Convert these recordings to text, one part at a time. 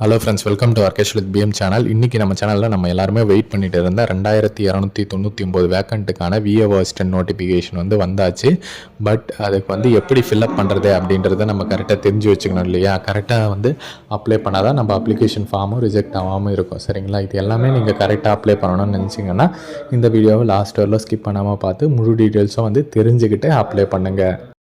Hello friends welcome to Arkesh with PM channel இன்றைக்கி நம்ம சேனலில் நம்ம எல்லாருமே வெயிட் பண்ணிட்டு இருந்த ரெண்டாயிரத்தி இரநூத்தி தொண்ணூற்றி ஒம்பது வேக்கண்ட்டுக்கான விஏஓ அசிஸ்டன்ட் நோட்டிஃபிகேஷன் வந்து வந்தாச்சு. பட் அதுக்கு வந்து எப்படி ஃபில்அப் பண்ணுறது அப்படின்றத நம்ம கரெக்டாக தெரிஞ்சு வச்சுக்கணும் இல்லையா? கரெக்டாக வந்து அப்ளை பண்ணால் தான் நம்ம அப்ளிகேஷன் ஃபார்மும் ரிஜெக்ட் ஆகாமல் இருக்கும். சரிங்களா? இது எல்லாமே நீங்கள் கரெக்டாக அப்ளை பண்ணணும்னு நினச்சிங்கன்னா இந்த வீடியோவை லாஸ்ட் வரல ஸ்கிப் பண்ணாமல் பார்த்து முழு டீட்டெயில்ஸும் வந்து தெரிஞ்சுக்கிட்டு அப்ளை பண்ணுங்கள்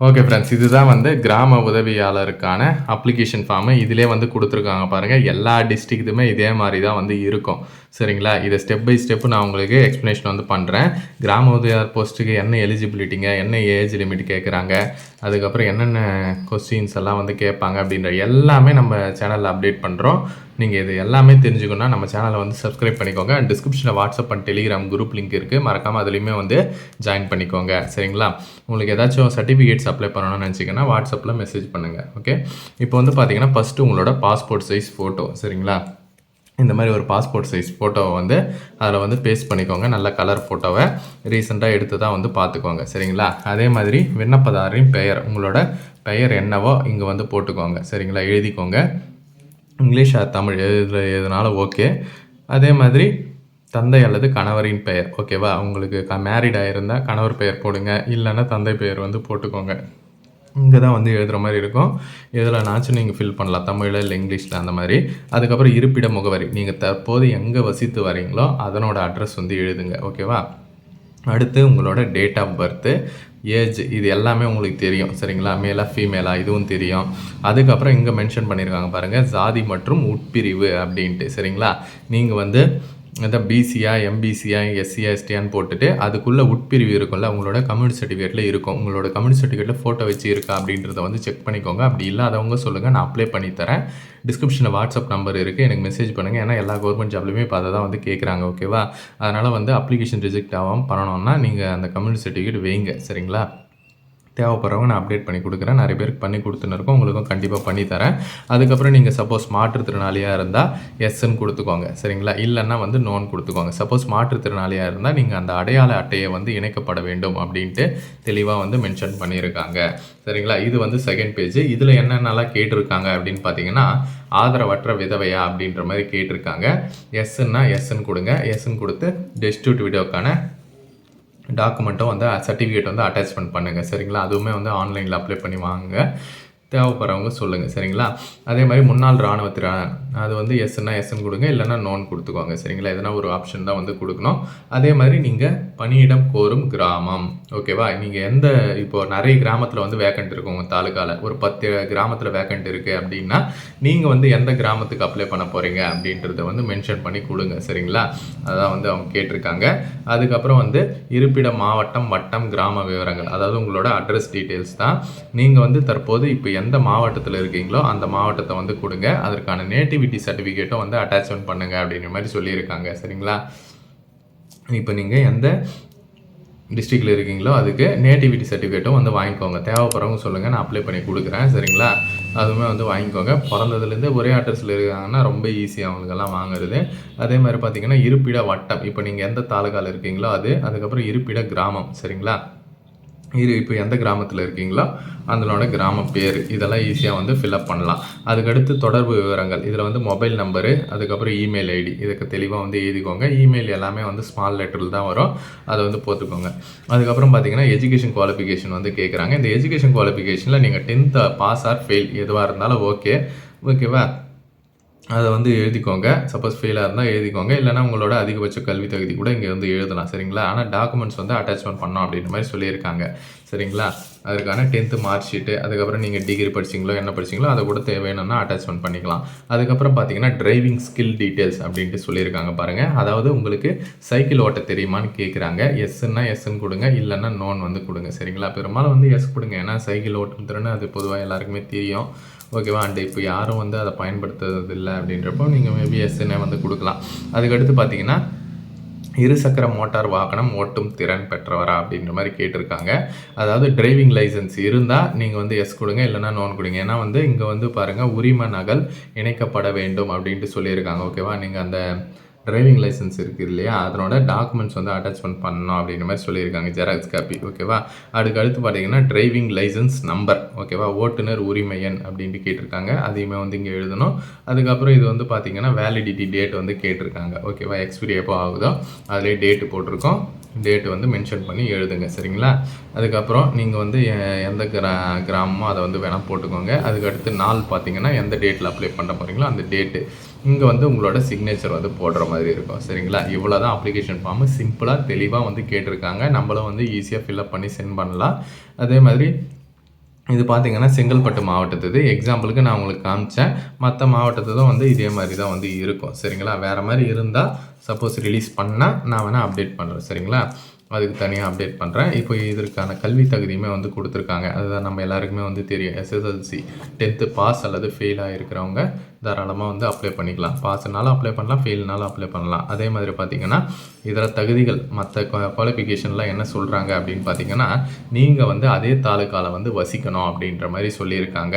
ஓகே ஃப்ரெண்ட்ஸ் இதுதான் வந்து கிராம உதவியாளருக்கான அப்ளிகேஷன் ஃபார்மு இதிலே வந்து கொடுத்துருக்காங்க பாருங்கள் எல்லா டிஸ்ட்ரிக்ட்டுமே இதே மாதிரி தான் வந்து இருக்கும். சரிங்களா? இதை ஸ்டெப் பை ஸ்டெப் நான் உங்களுக்கு எக்ஸ்ப்ளனேஷன் வந்து பண்ணுறேன் கிராம உதவியாளர் போஸ்ட்டுக்கு என்ன எலிஜிபிலிட்டிங்க என்ன ஏஜ் லிமிட் கேட்குறாங்க அதுக்கப்புறம் என்னென்ன கொஸ்டின்ஸ் எல்லாம் வந்து கேட்பாங்க அப்படின்ற எல்லாமே நம்ம சேனலில் அப்டேட் பண்ணுறோம் நீங்கள் இது எல்லாமே தெரிஞ்சுக்கணும்னா நம்ம சேனலை வந்து சப்ஸ்கிரைப் பண்ணிக்கோங்க. டிஸ்கிரிப்ஷனில் WhatsApp and Telegram group link இருக்குது மறக்காமல் அதுலேயுமே வந்து ஜாயின் பண்ணிக்கோங்க. சரிங்களா? உங்களுக்கு ஏதாச்சும் சர்டிஃபிகேட்ஸ் அப்ளை பண்ணணும்னு நினச்சிங்கன்னா வாட்ஸ்அப்பில் மெசேஜ் பண்ணுங்கள் ஓகே இப்போ வந்து பார்த்தீங்கன்னா ஃபஸ்ட்டு உங்களோட பாஸ்போர்ட் சைஸ் ஃபோட்டோ சரிங்களா? இந்த மாதிரி ஒரு பாஸ்போர்ட் சைஸ் ஃபோட்டோவை வந்து அதில் வந்து பேஸ்ட் பண்ணிக்கோங்க. நல்ல கலர் ஃபோட்டோவை ரீசெண்டாக எடுத்து தான் வந்து பார்த்துக்கோங்க. சரிங்களா? அதே மாதிரி விண்ணப்பதாரின் பெயர். உங்களோட பெயர் என்னவோ இங்கே வந்து போட்டுக்கோங்க. சரிங்களா? எழுதிக்கோங்க. இங்கிலீஷ் ஆர் தமிழ் எதில் எதுனாலும் ஓகே அதே மாதிரி தந்தை அல்லது கணவரின் பெயர். ஓகேவா உங்களுக்கு க மேரிட் ஆகிருந்தால் கணவர் பெயர் போடுங்க. இல்லைன்னா தந்தை பெயர் வந்து போட்டுக்கோங்க. இங்கே தான் வந்து எழுதுகிற மாதிரி இருக்கும். எதுலனாச்சும் நீங்கள் ஃபில் பண்ணலாம். தமிழில் இல்லை இங்கிலீஷில் அந்த மாதிரி. அதுக்கப்புறம் இருப்பிட முகவரி. நீங்கள் தற்போது எங்கே வசித்து வரீங்களோ அதனோட அட்ரஸ் வந்து எழுதுங்க. ஓகேவா அடுத்து உங்களோட டேட் ஆஃப் பர்த்து ஏஜ் இது எல்லாமே உங்களுக்கு தெரியும். சரிங்களா? மேலா ஃபீமேலா இதுவும் தெரியும். அதுக்கப்புறம் இங்கே மென்ஷன் பண்ணியிருக்காங்க பாருங்கள் ஜாதி மற்றும் உட்பிரிவு அப்படின்ட்டு. சரிங்களா? நீங்கள் வந்து இந்த பிசியா எம்பிசியா எஸ்சியா எஸ்டியான்னு போட்டுட்டு அதுக்குள்ளே உட்பிரிவு இருக்கும்ல உங்களோட கம்யூனிட்டி சர்டிஃபிகேட்டில் இருக்கும். உங்களோட கம்யூனிட்டி சர்டிஃபிகேட்டில் ஃபோட்டோ வச்சு இருக்கா அப்படின்றத வந்து செக் பண்ணிக்கோங்க. அப்படி இல்லாதவங்க சொல்லுங்கள் நான் அப்ளை பண்ணி தரேன். டிஸ்கிரிப்ஷனில் வாட்ஸ்அப் நம்பர் இருக்குது எனக்கு மெசேஜ் பண்ணுங்கள் ஏன்னா எல்லா கவர்மெண்ட் ஜாப்லையுமே இப்போ அதை தான் வந்து கேட்குறாங்க ஓகேவா அதனால் வந்து அப்ளிகேஷன் ரிஜெக்ட் ஆகாமல் பண்ணணும்னா நீங்கள் அந்த கம்யூனிட்டி சர்டிஃபிகேட் வைங்க சரிங்களா? தேவைப்படுறவங்க நான் அப்டேட் பண்ணி கொடுக்குறேன். நிறைய பேருக்கு பண்ணி கொடுத்துன்னு இருக்கோம். உங்களுக்கும் கண்டிப்பாக பண்ணி தரேன். அதுக்கப்புறம் நீங்கள் சப்போஸ் மாற்றுத்திறனாளியாக இருந்தால் எஸ்ன்னு கொடுத்துக்கோங்க. சரிங்களா? இல்லைன்னா வந்து நோன் கொடுத்துக்கோங்க. சப்போஸ் மாற்றுத்திறனாளியாக இருந்தால் நீங்கள் அந்த அடையாள அட்டையை வந்து இணைக்கப்பட வேண்டும் அப்படின்ட்டு தெளிவாக வந்து மென்ஷன் பண்ணியிருக்காங்க. சரிங்களா? இது வந்து செகண்ட் பேஜ் இதில் என்னென்னலாம் கேட்டிருக்காங்க அப்படின்னு பார்த்தீங்கன்னா ஆதரவற்ற விதவையா அப்படின்ற மாதிரி கேட்டிருக்காங்க. எஸ்ன்னா எஸ்ன்னு கொடுங்க. எஸ்ன்னு கொடுத்து டெஸ்டியூட் வீடியோக்கான டாக்குமெண்ட்டும் வந்து சர்டிஃபிகேட் வந்து அட்டாச்மெண்ட் பண்ணுங்கள் சரிங்களா? அதுவுமே வந்து ஆன்லைனில் அப்ளை பண்ணி வாங்க. தேவைப்படுறவங்க சொல்லுங்கள் சரிங்களா? அதே மாதிரி முன்னாள் இராணுவத்திற அது வந்து எஸ்ன்னா எஸ்ன்னு கொடுங்க இல்லைன்னா நோன் கொடுத்துக்கோங்க. சரிங்களா? எதனா ஒரு ஆப்ஷன் தான் வந்து கொடுக்கணும். அதே மாதிரி நீங்கள் பணியிடம் கோரும் கிராமம். ஓகேவா நீங்கள் எந்த இப்போ நிறைய கிராமத்தில் வந்து வேக்கண்ட் இருக்கும் உங்கள் தாலுக்காவில் ஒரு பத்து கிராமத்தில் வேக்கண்ட் இருக்குது அப்படின்னா நீங்கள் வந்து எந்த கிராமத்துக்கு அப்ளை பண்ண போகிறீங்க அப்படின்றத வந்து மென்ஷன் பண்ணி கொடுங்க. சரிங்களா? அதான் வந்து அவங்க கேட்டிருக்காங்க. அதுக்கப்புறம் வந்து இருப்பிட மாவட்டம் வட்டம் கிராம விவரங்கள். அதாவது உங்களோட அட்ரஸ் டீட்டெயில்ஸ் தான். நீங்கள் வந்து தற்போது இப்போ எந்த மாவட்டத்தில் இருக்கீங்களோ அந்த மாவட்டத்தை வந்து கொடுங்க. அதற்கான நேட்டிவிட்டி சர்டிஃபிகேட்டும் வந்து அட்டாச்மெண்ட் பண்ணுங்க அப்படின்ற மாதிரி சொல்லியிருக்காங்க சரிங்களா? இப்போ நீங்கள் எந்த டிஸ்ட்ரிக்டில் இருக்கீங்களோ அதுக்கு நேட்டிவிட்டி சர்டிஃபிகேட்டும் வந்து வாங்கிக்கோங்க. தேவைப்படுறவங்க சொல்லுங்கள் நான் அப்ளை பண்ணி கொடுக்குறேன் சரிங்களா? அதுவுமே வந்து வாங்கிக்கோங்க. பிறந்ததுலேருந்து ஒரே அட்ரஸில் இருக்காங்கன்னா ரொம்ப ஈஸி அவங்களுக்கெல்லாம் வாங்குறது. அதே மாதிரி பார்த்தீங்கன்னா இருப்பிட வட்டம். இப்போ நீங்கள் எந்த தாலுகாவில் இருக்கீங்களோ அது அதுக்கப்புறம் இருப்பிட கிராமம் சரிங்களா? இது இப்போ எந்த கிராமத்தில் இருக்கீங்களோ அதனோட கிராம பேர். இதெல்லாம் ஈஸியாக வந்து ஃபில்அப் பண்ணலாம். அதுக்கடுத்து தொடர்பு விவரங்கள். இதில் வந்து மொபைல் நம்பரு அதுக்கப்புறம் இமெயில் ஐடி இதுக்கு தெளிவாக வந்து எழுதிக்கோங்க. இமெயில் எல்லாமே வந்து ஸ்மால் லெட்டரில் தான் வரும். அதை வந்து போட்டுக்கோங்க. அதுக்கப்புறம் பார்த்தீங்கன்னா எஜுகேஷன் குவாலிஃபிகேஷன் வந்து கேட்குறாங்க இந்த எஜுகேஷன் குவாலிஃபிகேஷனில் நீங்கள் டென்த்து பாஸ் ஆர் ஃபெயில் எதுவாக இருந்தாலும் ஓகே ஓகேவா அதை வந்து எழுதிக்கோங்க. சப்போஸ் ஃபெயிலாக இருந்தால் எழுதிக்கோங்க. இல்லைனா உங்களோட அதிகபட்ச கல்வி தகுதி கூட இங்கே வந்து எழுதலாம். சரிங்களா? ஆனால் டாக்குமெண்ட்ஸ் வந்து அட்டாச்மெண்ட் பண்ணோம் அப்படின்ற மாதிரி சொல்லியிருக்காங்க. சரிங்களா? அதுக்கான டென்த்து மார்க் ஷீட்டு அதுக்கப்புறம் நீங்கள் டிகிரி படிச்சிங்களோ என்ன படிச்சிங்களோ அதை கூட தேவையான அட்டாச்மெண்ட் பண்ணிக்கலாம். அதுக்கப்புறம் பார்த்தீங்கன்னா டிரைவிங் ஸ்கில் டீட்டெயில்ஸ் அப்படின்ட்டு சொல்லியிருக்காங்க பாருங்கள் அதாவது உங்களுக்கு சைக்கிள் ஓட்ட தெரியுமான்னு கேட்குறாங்க எஸ்ன்னா எஸ்ன்னு கொடுங்க. இல்லைன்னா நோன் வந்து கொடுங்க. சரிங்களா? பெரும்பாலும் வந்து எஸ் கொடுங்க. ஏன்னா சைக்கிள் ஓட்டும் திறன் அது பொதுவாக எல்லாருக்குமே தெரியும். ஓகேவா? அண்ட் இப்போ யாரும் வந்து அதை பயன்படுத்துறது இல்லை அப்படின்றப்போ நீங்கள் மேபி எஸ்என்ஏ வந்து கொடுக்கலாம். அதுக்கடுத்து பார்த்தீங்கன்னா இருசக்கர மோட்டார் வாகனம் ஓட்டும் திறன் பெற்றவரா அப்படின்ற மாதிரி கேட்டிருக்காங்க. அதாவது டிரைவிங் லைசன்ஸ் இருந்தால் நீங்கள் வந்து எஸ் கொடுங்க இல்லைன்னா நோன் கொடுங்க. ஏன்னா வந்து இங்கே வந்து பாருங்கள் உரிம நகல் இணைக்கப்பட வேண்டும் அப்படின்ட்டு சொல்லியிருக்காங்க. ஓகேவா? நீங்கள் அந்த டிரைவிங் லைசன்ஸ் இருக்குது இல்லையா? அதனோட டாக்குமெண்ட்ஸ் வந்து அட்டாச்மெண்ட் பண்ணணும் அப்படின்ற மாதிரி சொல்லியிருக்காங்க ஜெராக்ஸ் காப்பி. ஓகேவா அதுக்கு அடுத்து பார்த்தீங்கன்னா டிரைவிங் லைசன்ஸ் நம்பர் ஓகேவா ஓட்டுநர் உரிமை எண் அப்படின்ட்டு கேட்டிருக்காங்க. அதையுமே வந்து இங்கே எழுதணும். அதுக்கப்புறம் இது வந்து பார்த்தீங்கன்னா வேலிடிட்டி டேட் வந்து கேட்டிருக்காங்க. ஓகேவா எக்ஸ்பிரி எப்போ ஆகுதோ? அதிலே டேட்டு போட்டிருக்கோம். டேட்டு வந்து மென்ஷன் பண்ணி எழுதுங்க சரிங்களா? அதுக்கப்புறம் நீங்கள் வந்து எ- எந்த கிரா கிராமமோ அதை வந்து வேணால் போட்டுக்கோங்க. அதுக்கடுத்து நாள் பார்த்தீங்கன்னா எந்த டேட்டில் அப்ளை பண்ண போகிறீங்களோ அந்த டேட்டு இங்கே வந்து உங்களோட சிக்னேச்சர் வந்து போடுற மாதிரி இருக்கும் சரிங்களா? இவ்வளோ தான் அப்ளிகேஷன் ஃபார்மு சிம்பிளாக தெளிவாக வந்து கேட்டிருக்காங்க. நம்மளும் வந்து ஈஸியாக ஃபில்அப் பண்ணி சென்ட் பண்ணலாம். அதே மாதிரி இது பார்த்திங்கன்னா செங்கல்பட்டு மாவட்டத்துது. எக்ஸாம்பிளுக்கு நான் உங்களுக்கு காமிச்சேன். மற்ற மாவட்டத்துதும் வந்து இதே மாதிரி தான் வந்து இருக்கும். சரிங்களா? வேறு மாதிரி இருந்தால் சப்போஸ் ரிலீஸ் பண்ணால் நான் வேணால் அப்டேட் பண்ணுறேன் சரிங்களா? அதுக்கு தனியாக அப்டேட் பண்ணுறேன் இப்போ இதற்கான கல்வி தகுதியுமே வந்து கொடுத்துருக்காங்க. அதுதான் நம்ம எல்லாருக்குமே வந்து தெரியும். எஸ்எஸ்எல்சி டென்த்து பாஸ் அல்லது ஃபெயிலாக இருக்கிறவங்க தாராளமாக வந்து அப்ளை பண்ணிக்கலாம். பாஸ்னாலும் அப்ளை பண்ணலாம் ஃபெயில்னாலும் அப்ளை பண்ணலாம். அதே மாதிரி பார்த்தீங்கன்னா இதர தகுதிகள் மற்ற குவாலிஃபிகேஷன்லாம் என்ன சொல்கிறாங்க அப்படின்னு பார்த்தீங்கன்னா நீங்கள் வந்து அதே தாலுக்காவில் வந்து வசிக்கணும் அப்படின்ற மாதிரி சொல்லியிருக்காங்க.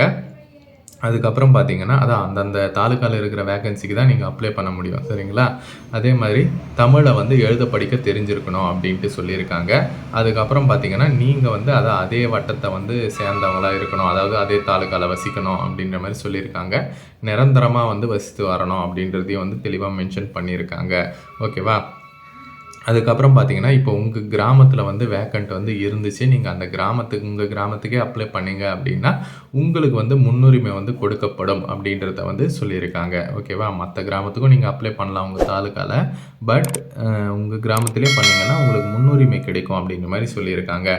அதுக்கப்புறம் பார்த்தீங்கன்னா அதான் அந்தந்த தாலுக்காவில் இருக்கிற வேகன்சிக்கு தான் நீங்கள் அப்ளை பண்ண முடியும் சரிங்களா? அதே மாதிரி தமிழை வந்து எழுத படிக்க தெரிஞ்சிருக்கணும் அப்படின்ட்டு சொல்லியிருக்காங்க. அதுக்கப்புறம் பார்த்தீங்கன்னா நீங்கள் வந்து அதை அதே வட்டத்தை வந்து சேர்ந்தவங்களாக இருக்கணும் அதாவது அதே தாலுக்காவில் வசிக்கணும் அப்படின்ற மாதிரி சொல்லியிருக்காங்க. நிரந்தரமாக வந்து வசித்து வரணும் அப்படின்றதையும் வந்து தெளிவாக மென்ஷன் பண்ணியிருக்காங்க. ஓகேவா? அதுக்கப்புறம் பார்த்தீங்கன்னா இப்போ உங்கள் கிராமத்தில் வந்து வேக்கண்ட் வந்து இருந்துச்சு. நீங்கள் அந்த கிராமத்துக்கு உங்கள் கிராமத்துக்கே அப்ளை பண்ணீங்க அப்படின்னா உங்களுக்கு வந்து முன்னுரிமை வந்து கொடுக்கப்படும் அப்படின்றத வந்து சொல்லியிருக்காங்க. ஓகேவா மற்ற கிராமத்துக்கும் நீங்கள் அப்ளை பண்ணலாம் உங்கள் தாலுக்காவில் பட் உங்கள் கிராமத்திலே பண்ணீங்கன்னா உங்களுக்கு முன்னுரிமை கிடைக்கும் அப்படிங்கிற மாதிரி சொல்லியிருக்காங்க.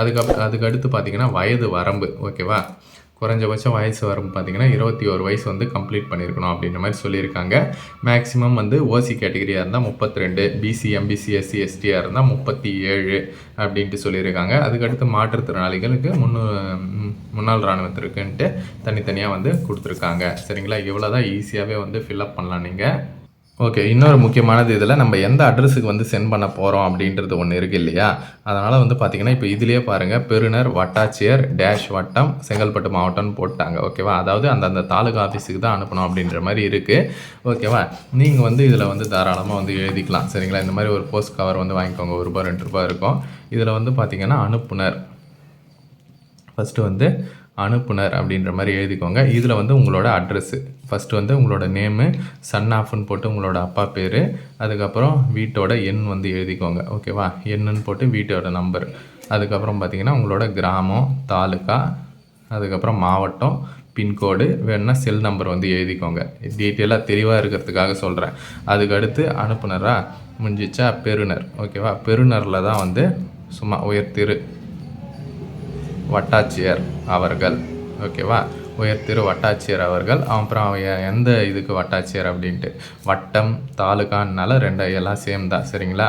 அதுக்கப்புறம் அதுக்கு அடுத்து பார்த்தீங்கன்னா வயது வரம்பு. ஓகேவா குறைஞ்சபட்சம் வயசு வரும் பார்த்தீங்கன்னா இருபத்தி ஒரு வயசு வந்து கம்ப்ளீட் பண்ணியிருக்கணும் அப்படின்ற மாதிரி சொல்லியிருக்காங்க. மேக்ஸிமம் வந்து ஓசி கேட்டகரியாக இருந்தால் முப்பத்தி ரெண்டு பிசி எம்பிசி எஸ்சி எஸ்டியாக இருந்தால் முப்பத்தி ஏழு அப்படின்ட்டு சொல்லியிருக்காங்க. அதுக்கடுத்து மாற்றுத்திறனாளிகளுக்கு முன்னு முன்னாள் இராணுவத்திற்குன்ட்டு தனித்தனியாக வந்து கொடுத்துருக்காங்க. சரிங்களா? இவ்வளோ தான் ஈஸியாகவே வந்து ஃபில்அப் பண்ணலாம் நீங்கள் ஓகே இன்னொரு முக்கியமானது இதில் நம்ம எந்த அட்ரஸுக்கு வந்து சென்ட் பண்ண போகிறோம் அப்படின்றது ஒன்று இருக்குது இல்லையா? அதனால் வந்து பார்த்திங்கன்னா இப்போ இதிலே பாருங்கள் பெருநர் வட்டாட்சியர் டேஷ் வட்டம் செங்கல்பட்டு மாவட்டம்னு போட்டாங்க. ஓகேவா அதாவது அந்தந்த தாலுகா ஆஃபீஸுக்கு தான் அனுப்பணும் அப்படின்ற மாதிரி இருக்குது ஓகேவா நீங்கள் வந்து இதில் வந்து தாராளமாக வந்து எழுதிக்கலாம். சரிங்களா? இந்த மாதிரி ஒரு போஸ்ட் கவர் வந்து வாங்கிக்கோங்க. ஒரு ரூபா ரெண்டு ரூபா இருக்கும். இதில் வந்து பார்த்திங்கன்னா அனுப்புனர். ஃபஸ்ட்டு வந்து அனுப்புனர் அப்படின்ற மாதிரி எழுதிக்கோங்க. இதில் வந்து உங்களோட அட்ரஸ்ஸு ஃபஸ்ட்டு வந்து உங்களோட நேமு சன் ஆஃப்னு போட்டு உங்களோட அப்பா பேர் அதுக்கப்புறம் வீட்டோட எண் வந்து எழுதிக்கோங்க. ஓகேவா எண்ணுன்னு போட்டு வீட்டோட நம்பர் அதுக்கப்புறம் பார்த்திங்கன்னா உங்களோட கிராமம் தாலுக்கா அதுக்கப்புறம் மாவட்டம் பின்கோடு வேணுன்னா செல் நம்பர் வந்து எழுதிக்கோங்க. டீட்டெயிலாக தெளிவாக இருக்கிறதுக்காக சொல்கிறேன் அதுக்கடுத்து அனுப்புனரா? முடிஞ்சிச்சா? பெருநர் ஓகேவா பெருநரில் தான் வந்து சும்மா உயர்திரு வட்டாட்சியர் அவர்கள். ஓகேவா உயர் திரு வட்டாட்சியர் அவர்கள். அப்புறம் அவன் எந்த இதுக்கு வட்டாட்சியர் அப்படின்ட்டு. வட்டம் தாலுகான்னால ரெண்டு எல்லாம் சேம் தான் சரிங்களா?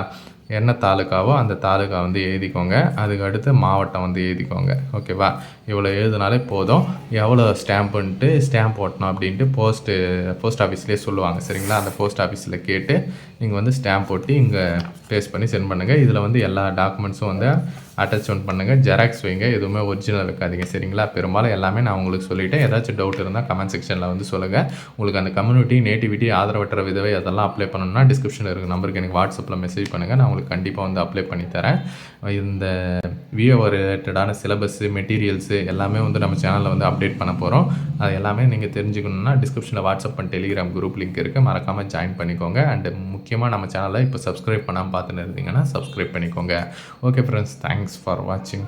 என்ன தாலுக்காவோ அந்த தாலுக்கா வந்து எழுதிக்கோங்க. அதுக்கு அடுத்து மாவட்டம் வந்து எழுதிக்கோங்க. ஓகேவா இவ்வளோ எழுதினாலே போதும். எவ்வளோ ஸ்டாம்புன்ட்டு ஸ்டாம்ப் ஓட்டணும் அப்படின்ட்டு போஸ்ட்டு போஸ்ட் ஆஃபீஸ்லேயே சொல்லுவாங்க சரிங்களா? அந்த போஸ்ட் ஆஃபீஸில் கேட்டு நீங்கள் வந்து ஸ்டாம்ப் ஒட்டி இங்கே பேஸ்ட் பண்ணி சென்ட் பண்ணுங்கள் இதில் வந்து எல்லா டாக்குமெண்ட்ஸும் வந்து அட்டாச் ஒன் பண்ணுங்கள் ஜெராக்ஸ் வைங்க. எதுவுமே ஒரிஜினல் வைக்காதீங்க. சரிங்களா? பெரும்பாலும் எல்லாமே நான் உங்களுக்கு சொல்லிட்டேன். ஏதாச்சும் டவுட் இருந்தால் கமெண்ட் செக்ஷனில் வந்து சொல்லுங்கள் உங்களுக்கு அந்த கம்யூனிட்டி நேட்டிவிட்டி ஆதரவற்ற விதவை அதெல்லாம் அப்ளை பண்ணணும்னா டிஸ்கிரிப்ஷனில் இருக்கிற நம்பருக்கு எனக்கு வாட்ஸ்அப்பில் மெசேஜ் பண்ணுங்கள் நான் உங்களுக்கு கண்டிப்பாக வந்து அப்ளை பண்ணி தரேன். இந்த விஓ ரிலேட்டடான சிலபஸ்ஸு மெட்டீரியல்ஸு எல்லாமே வந்து நம்ம சேனலில் வந்து அப்டேட் பண்ண போகிறோம் அது எல்லாமே நீங்கள் தெரிஞ்சுக்கணுன்னா டிஸ்கிரிப்ஷனில் WhatsApp and Telegram group link இருக்குது மறக்காமல் ஜாயின் பண்ணிக்கோங்க. அண்ட் முக்கியமாக நம்ம சேனலை இப்போ சப்ஸ்கிரைப் பண்ணாமல் பார்த்துன்னு இருந்தீங்கன்னா சப்ஸ்கிரைப் பண்ணிக்கோங்க. ஓகே ஃப்ரெண்ட்ஸ் தேங்க்ஸ் ஃபார் வாட்சிங்